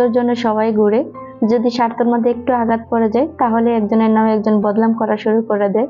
স্বার্থের জন্য সবাই ঘুরে। যদি স্বার্থের মধ্যে একটু আঘাত পড়ে যায়, তাহলে একজনের নামে একজন বদনাম করা শুরু করে দেয়।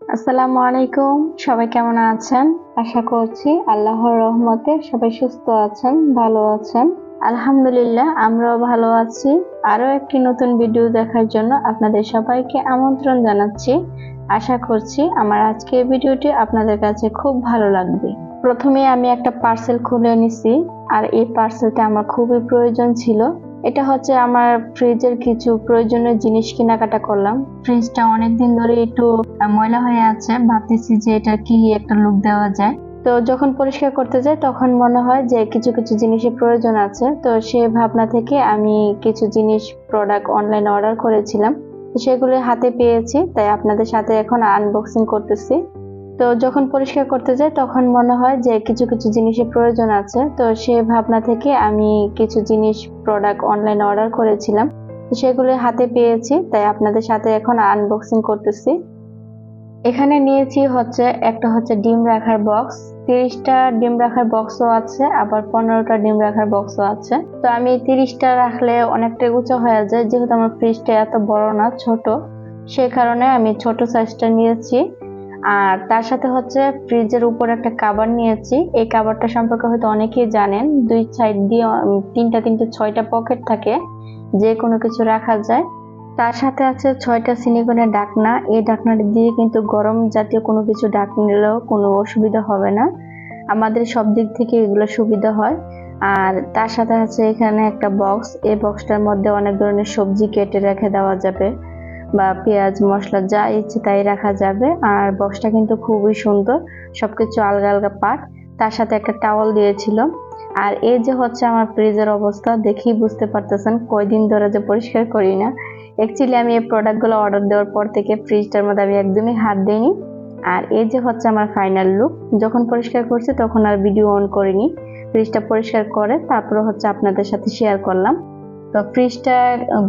আসসালামু আলাইকুম। সবাই কেমন আছেন? আশা করছি আল্লাহর রহমতে সবাই সুস্থ আছেন, ভালো আছেন। আলহামদুলিল্লাহ, আমরাও ভালো আছি। আরও একটি নতুন ভিডিও দেখার জন্য আপনাদের সবাইকে আমন্ত্রণ জানাচ্ছি। আশা করছি আমার আজকের ভিডিওটি আপনাদের কাছে খুব ভালো লাগবে। প্রথমে আমি একটা পার্সেল খুলে নিছি, আর এই পার্সেলটা আমার খুবই প্রয়োজন ছিল। এটা হচ্ছে আমার ফ্রিজের কিছু প্রয়োজনীয় জিনিস কেনাকাটা করলাম। ফ্রিজটা অনেকদিন ধরে একটু ময়লা হয়ে আছে, ভাবতেছি যে এটা কি একটা লুক দেওয়া যায়। তো যখন পরিষ্কার করতে যাই তখন মনে হয় যে কিছু কিছু জিনিসের প্রয়োজন আছে। তো সে ভাবনা থেকে আমি কিছু জিনিস প্রোডাক্ট অনলাইন অর্ডার করেছিলাম। সেগুলো হাতে পেয়েছি, তাই আপনাদের সাথে এখন আনবক্সিং করতেছি। তো যখন পরিষ্কার করতে যাই তখন মনে হয় যে কিছু কিছু জিনিসের প্রয়োজন আছে। তো সে ভাবনা থেকে আমি কিছু জিনিস প্রোডাক্ট অনলাইনে অর্ডার করেছিলাম। সেগুলো হাতে পেয়েছি, তাই আপনাদের সাথে এখন আনবক্সিং করতেছি। এখানে নিয়েছি হচ্ছে, একটা হচ্ছে ডিম রাখার বক্স, তিরিশটা ডিম রাখার বক্সও আছে, আবার পনেরোটা ডিম রাখার বক্সও আছে। তো আমি তিরিশটা রাখলে অনেকটা উঁচু হয়ে যায়, যেহেতু আমার ফ্রিজটা এত বড় না, ছোট, সে কারণে আমি ছোট সাইজটা নিয়েছি। আর তার সাথে হচ্ছে ফ্রিজের উপর একটা কাবার নিয়েছি। এই কাবারটা সম্পর্কে হয়তো অনেকেই জানেন, দুই সাইড দিয়ে তিনটা তিনটা, ছয়টা পকেট থাকে যে কোনো কিছু রাখা যায়। তার সাথে আছে ছয়টা সিনিকনের ডাকনা। এই ডাকনাটা দিয়ে কিন্তু গরম জাতীয় কোনো কিছু ডাক নিলেও কোনো অসুবিধা হবে না। আমাদের সব দিক থেকে এগুলো সুবিধা হয়। আর তার সাথে আছে এখানে একটা বক্স এই বক্সটার মধ্যে অনেক ধরনের সবজি কেটে রেখে দেওয়া যাবে বা পেঁয়াজ, মশলা, যা ইচ্ছে তাই রাখা যাবে। আর বক্সটা কিন্তু খুবই সুন্দর, সবকিছু আলগা আলগা পার্ট তার সাথে একটা টাওয়াল দিয়েছিল। আর এই যে হচ্ছে আমার ফ্রিজের অবস্থা, দেখেই বুঝতে পারতেছেন, কয়দিন ধরে যে পরিষ্কার করি না। অ্যাকচুয়ালি আমি এই প্রোডাক্টগুলো অর্ডার দেওয়ার পর থেকে ফ্রিজটার মধ্যে আমি একদমই হাত দিইনি। আর এই যে হচ্ছে আমার ফাইনাল লুক যখন পরিষ্কার করছি তখন আর ভিডিও অন করিনি। ফ্রিজটা পরিষ্কার করে তারপরে হচ্ছে আপনাদের সাথে শেয়ার করলাম। তো ফ্রিজটা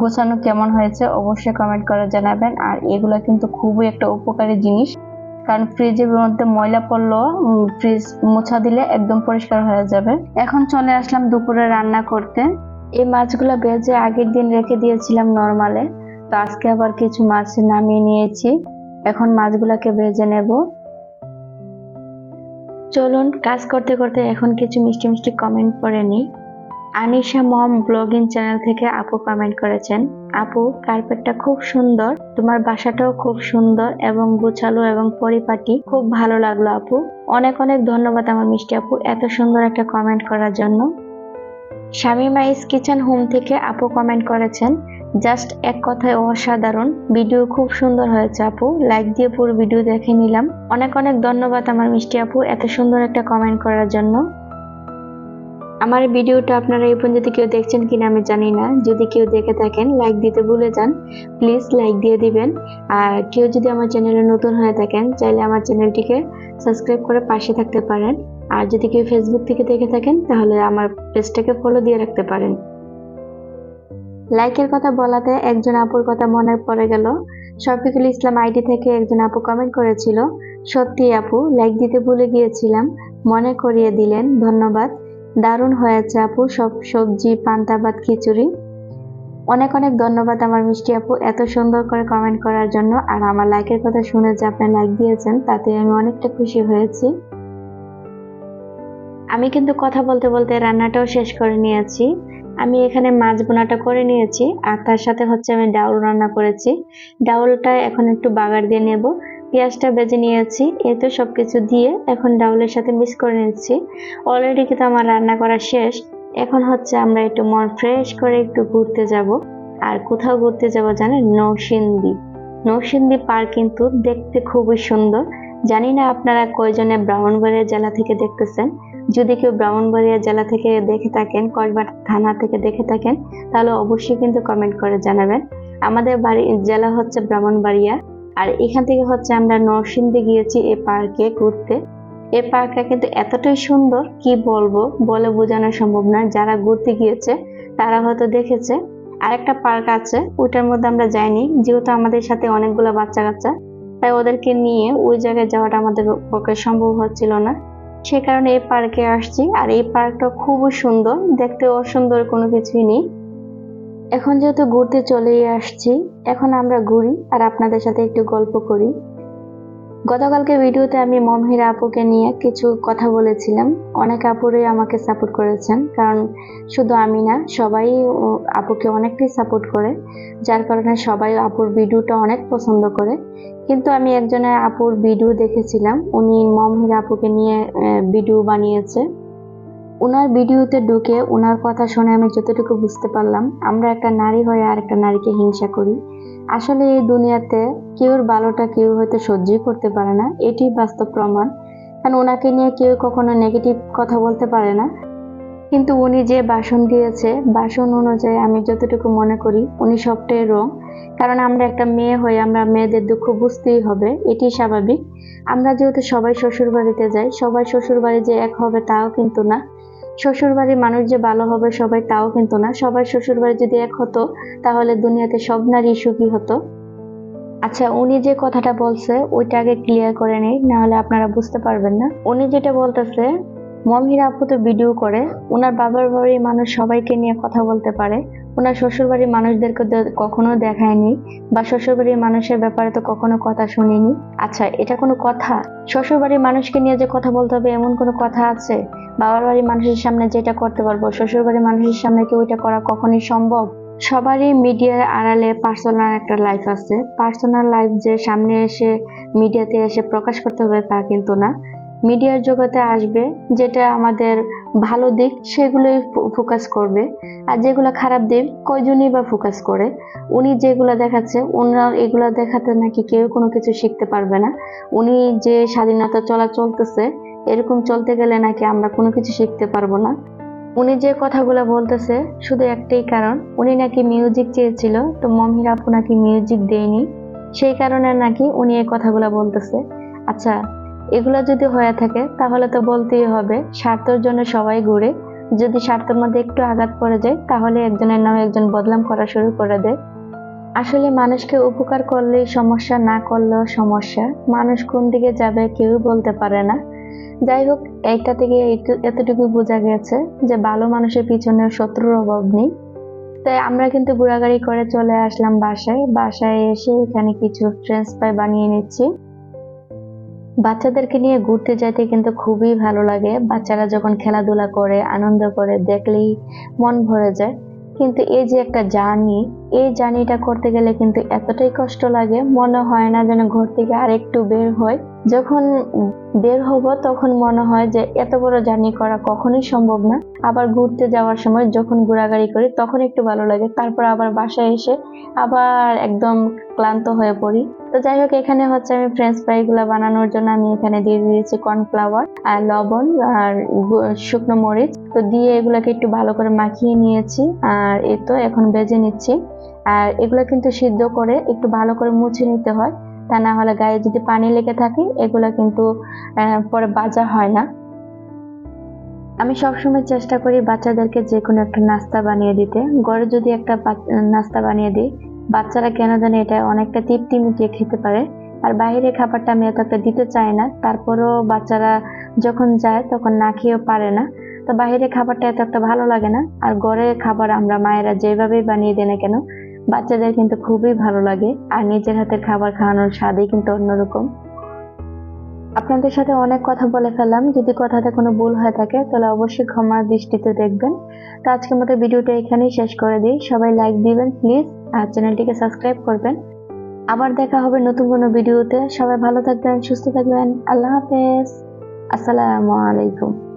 গোছানো কেমন হয়েছে অবশ্যই কমেন্ট করে জানাবেন। আর এগুলো কিন্তু খুবই একটা উপকারী জিনিস। কারণ ফ্রিজের মধ্যে ময়লা পড়ল ফ্রিজ মোছা দিলে একদম পরিষ্কার হয়ে যাবে। এখন চলে আসলাম দুপুরে রান্না করতে। এই মাছগুলো ভেজে আগের দিন রেখে দিয়েছিলাম নর্মালে তো আজকে আবার কিছু মাছ নামিয়ে নিয়েছি। এখন মাছগুলোকে ভেজে নেব। চলুন, কাজ করতে করতে এখন কিছু মিষ্টি মিষ্টি কমেন্ট পড়ে নিই। আনিশা মম ব্লগিং চ্যানেল থেকে আপু কমেন্ট করেছেন, আপু কার্পেটটা খুব সুন্দর, তোমার বাসাটাও খুব সুন্দর এবং গোছালো এবং পরিপাটি, খুব ভালো লাগল আপু। অনেক অনেক ধন্যবাদ আমার মিষ্টি আপু এত সুন্দর একটা কমেন্ট করার জন্য। শামিমা ইস কিচেন হোম থেকে আপু কমেন্ট করেছেন জাস্ট এক কথায় অসাধারণ। ভিডিও খুব সুন্দর হয়েছে আপু। লাইক দিয়ে পুরো ভিডিও দেখে নিলাম। অনেক অনেক ধন্যবাদ আমার মিষ্টি আপু এত সুন্দর একটা কমেন্ট করার জন্য। আমার ভিডিওটা আপনারা এই পর্যন্ত কেউ দেখছেন কিনা আমি জানি না। যদি কেউ দেখে থাকেন লাইক দিতে ভুলে যান প্লিজ লাইক দিয়ে দিবেন। আর কেউ যদি আমার চ্যানেলে নতুন হয়ে থাকেন, চাইলে আমার চ্যানেলটিকে সাবস্ক্রাইব করে পাশে থাকতে পারেন। আর যদি কেউ ফেসবুক থেকে দেখে থাকেন, তাহলে আমার পেজটাকে ফলো দিয়ে রাখতে পারেন। লাইকের কথা বলাতে একজন আপুর কথা মনে পড়ে গেল। শফিকুল ইসলাম আইডি থেকে একজন আপু কমেন্ট করেছিল, সত্যি আপু লাইক দিতে ভুলে গিয়েছিলাম, মনে করিয়ে দিলেন, ধন্যবাদ। দারুণ হয়েছে আপু, সব সবজি, পান্তা ভাত, খিচুড়ি। অনেক অনেক ধন্যবাদ আমার মিষ্টি আপু এত সুন্দর করে কমেন্ট করার জন্য। আর আমার লাইকের কথা শুনে যে আপনি লাইক দিয়েছেন, তাতে আমি অনেকটা খুশি হয়েছি। আমি কিন্তু কথা বলতে বলতে রান্নাটাও শেষ করে নিয়েছি। আমি এখানে মাছ বোনাটা করে নিয়েছি আর তার সাথে হচ্ছে আমি ডাউল রান্না করেছি। ডাউলটা এখন একটু বাগার দিয়ে নেব। পেঁয়াজটা বেজে নিয়েছি। এই তো সবকিছু দিয়ে এখন ডাউলের সাথে মিক্স করে নিচ্ছি। অলরেডি কিন্তু আমার রান্না করা শেষ। এখন হচ্ছে আমরা একটু মন ফ্রেশ করে একটু ঘুরতে যাব। আর কোথাও ঘুরতে যাব জানেন? নৌসিন্দি নৌসিন্দি পার্ক কিন্তু দেখতে খুবই সুন্দর। জানি না আপনারা কয়জনে ব্রাহ্মণবাড়িয়া জেলা থেকে দেখতেছেন। যদি কেউ ব্রাহ্মণবাড়িয়া জেলা থেকে দেখে থাকেন কসবা থানা থেকে দেখে থাকেন, তাহলে অবশ্যই কিন্তু কমেন্ট করে জানাবেন। আমাদের বাড়ি, জেলা হচ্ছে ব্রাহ্মণবাড়িয়া, আর এখান থেকে হচ্ছে আমরা নরসিংদী গিয়েছি এই পার্কে ঘুরতে। এই পার্কটা কিন্তু এতটাই সুন্দর, কি বলব, বলে বোঝানো সম্ভব না যারা ঘুরতে গিয়েছে, তারা হয়তো দেখেছে। আরেকটা পার্ক আছে, ওইটার মধ্যে আমরা যাইনি, যেহেতু আমাদের সাথে অনেকগুলো বাচ্চা কাচ্চা তাই ওদেরকে নিয়ে ওই জায়গায় যাওয়াটা আমাদের পক্ষে সম্ভব হচ্ছিল না। সে কারণে এই পার্কে আসছি, আর এই পার্কটা খুবই সুন্দর। দেখতে অসুন্দর কোনো কিছুই নেই। এখন যেহেতু ঘুরতে চলেই আসছি, এখন আমরা ঘুরি, আর আপনাদের সাথে একটু গল্প করি। গতকালকে ভিডিওতে আমি মমহিরা আপুকে নিয়ে কিছু কথা বলেছিলাম। অনেক আপুরই আমাকে সাপোর্ট করেছেন, কারণ শুধু আমি না, সবাই আপুকে অনেকটাই সাপোর্ট করে, যার কারণে সবাই আপুর ভিডিওটা অনেক পছন্দ করে। কিন্তু আমি একজনের আপুর ভিডিও দেখেছিলাম, উনি মমহিরা আপুকে নিয়ে ভিডিও বানিয়েছে। ওনার ভিডিওতে ঢুকে ওনার কথা শুনে আমি যতটুকু বুঝতে পারলাম, আমরা একটা নারী হয়ে আর একটা নারীকে হিংসা করি। আসলে এই দুনিয়াতে কেউর ভালোটা কেউ হয়তো সহ্যই করতে পারে না, এটি বাস্তব প্রমাণ। কারণ ওনাকে নিয়ে কেউ কখনো নেগেটিভ কথা বলতে পারে না। কিন্তু উনি যে বাসন দিয়েছে বাসন অনুযায়ী আমি যতটুকু মনে করি, উনি সবটাই রং কারণ আমরা একটা মেয়ে হয়ে আমরা মেয়েদের দুঃখ বুঝতেই হবে, এটি স্বাভাবিক। আমরা যেহেতু সবাই শ্বশুর বাড়িতে যাই, সবাই শ্বশুর বাড়ি যে এক হবে তাও কিন্তু না। শ্বশুর বাড়ির মানুষ যে ভালো হবে সবাই তাও কিন্তু না। সবার শ্বশুর বাড়ি যদি এক হতো, তাহলে দুনিয়াতে সব নারী সুখী হতো। আচ্ছা উনি যে কথাটা বলছে, ওইটা আগে ক্লিয়ার করে নেই, নাহলে আপনারা বুঝতে পারবেন না। উনি যেটা বলতেছে, মমিরা আপু তো ভিডিও করে ওনার বাবার বাড়ির মানুষ সবাইকে নিয়ে কথা বলতে পারে। ওনার শ্বশুর বাড়ির মানুষদেরকে কখনো দেখায়নি বা শ্বশুর বাড়ির মানুষের ব্যাপারে তো কখনো কথা শুনিনি। আচ্ছা এটা কোনো কথা? শ্বশুর বাড়ির মানুষকে নিয়ে যে কথা বলতে হবে, এমন কোনো কথা আছে? বাবার বাড়ির মানুষের সামনে যেটা করতে পারব শ্বশুর বাড়ির মানুষের সামনে কি ওইটা করা কখনই সম্ভব? সবারই মিডিয়ার আড়ালে পার্সোনাল একটা লাইফ আছে। পার্সোনাল লাইফ যে সামনে এসে মিডিয়াতে এসে প্রকাশ করতে হবে তা কিন্তু না। মিডিয়ার জগতে আসবে, যেটা আমাদের ভালো দিক, সেগুলোই ফোকাস করবে। আর যেগুলো খারাপ দিক, কয়জনই বা ফোকাস করে? উনি যেগুলো দেখাচ্ছে, ওনারা এগুলো দেখাতে নাকি কেউ কোনো কিছু শিখতে পারবে না। উনি যে স্বাধীনতা চলা চলতেছে, এরকম চলতে গেলে নাকি আমরা কোনো কিছু শিখতে পারব না। উনি যে কথাগুলো বলতেছে, শুধু একটাই কারণ, উনি নাকি মিউজিক চেয়েছিল, তো মমির আপু নাকি মিউজিক দেয়নি। সেই কারণে নাকি উনি এই কথাগুলো বলতেছে। আচ্ছা এগুলো যদি হয়ে থাকে, তাহলে তো বলতেই হবে, স্বার্থের জন্য সবাই ঘুরে। যদি স্বার্থের মধ্যে একটু আঘাত পড়ে যায়, তাহলে একজনের নামে একজন বদনাম করা শুরু করে দেয়। আসলে মানুষকে উপকার করলেই সমস্যা, না করলেও সমস্যা। মানুষ কোন দিকে যাবে কেউ বলতে পারে না। যাই হোক, এইটা থেকে এতটুকু বোঝা গেছে যে ভালো মানুষের পিছনে শত্রুর অভাব নেই। তাই আমরা কিন্তু ঘোরাগাড়ি করে চলে আসলাম বাসায়। বাসায় এসে এখানে কিছু ফ্রেঞ্চ ফ্রাই বানিয়ে নিচ্ছি। বাচ্চাদেরকে নিয়ে ঘুরতে যেতে কিন্তু খুবই ভালো লাগে। বাচ্চারা যখন খেলাধুলা করে, আনন্দ করে, দেখলেই মন ভরে যায়। কিন্তু এই যে একটা জার্নি, এই জার্নিটা করতে গেলে কিন্তু এতটাই কষ্ট লাগে, মনে হয় না যেন ঘর থেকে আর একটু বের হয় যখন বের হব, তখন মনে হয় যে এত বড় জার্নি করা কখনোই সম্ভব না। আবার ঘুরতে যাওয়ার সময় যখন ঘোরাঘুরি করি, তখন একটু ভালো লাগে। তারপর আবার বাসায় এসে আবার একদম ক্লান্ত হয়ে পড়ি। তো যাই হোক, এখানে হচ্ছে আমি ফ্রেঞ্চ ফ্রাই গুলা বানানোর জন্য আমি এখানে দিয়ে দিয়েছি কর্নফ্লাওয়ার আর লবণ আর শুকনো মরিচ। তো দিয়ে এগুলাকে একটু ভালো করে মাখিয়ে নিয়েছি আর এ তো এখন ভেজে নিচ্ছি। আর এগুলো কিন্তু সিদ্ধ করে একটু ভালো করে মুছে নিতে হয়। তা না হলে গায়ে যদি পানি লেগে থাকে, এগুলো কিন্তু পরে বাজা হয় না। আমি সবসময় চেষ্টা করি বাচ্চাদেরকে যে কোনো একটা নাস্তা বানিয়ে দিতে। ঘরে যদি একটা নাস্তা বানিয়ে দিই, বাচ্চারা কেন জানি এটা অনেকটা তৃপ্তি মিটিয়ে খেতে পারে। আর বাইরে খাবারটা আমি এত একটা দিতে চাই না, তারপরেও বাচ্চারা যখন যায় তখন না খেয়েও পারে না। তো বাইরে খাবারটা এত একটা ভালো লাগে না। আর ঘরে খাবার আমরা মায়েরা যেভাবেই বানিয়ে দিই না কেন বাচ্চাদের কিন্তু খুবই ভালো লাগে, আর নিজের হাতের খাবার খাওয়ানোর স্বাদই কিন্তু অন্যরকম। আপনাদের সাথে অনেক কথা বলে ফেললাম, যদি কথাতে কোনো ভুল হয়ে থাকে তাহলে অবশ্যই ক্ষমার দৃষ্টিতে দেখবেন। তো আজকের মতো ভিডিওটা এখানেই শেষ করে দিই। সবাই লাইক দিবেন প্লিজ আর চ্যানেলটিকে সাবস্ক্রাইব করবেন। আবার দেখা হবে নতুন কোনো ভিডিওতে। সবাই ভালো থাকবেন, সুস্থ থাকবেন। আল্লাহ হাফেজ। আসসালামু আলাইকুম।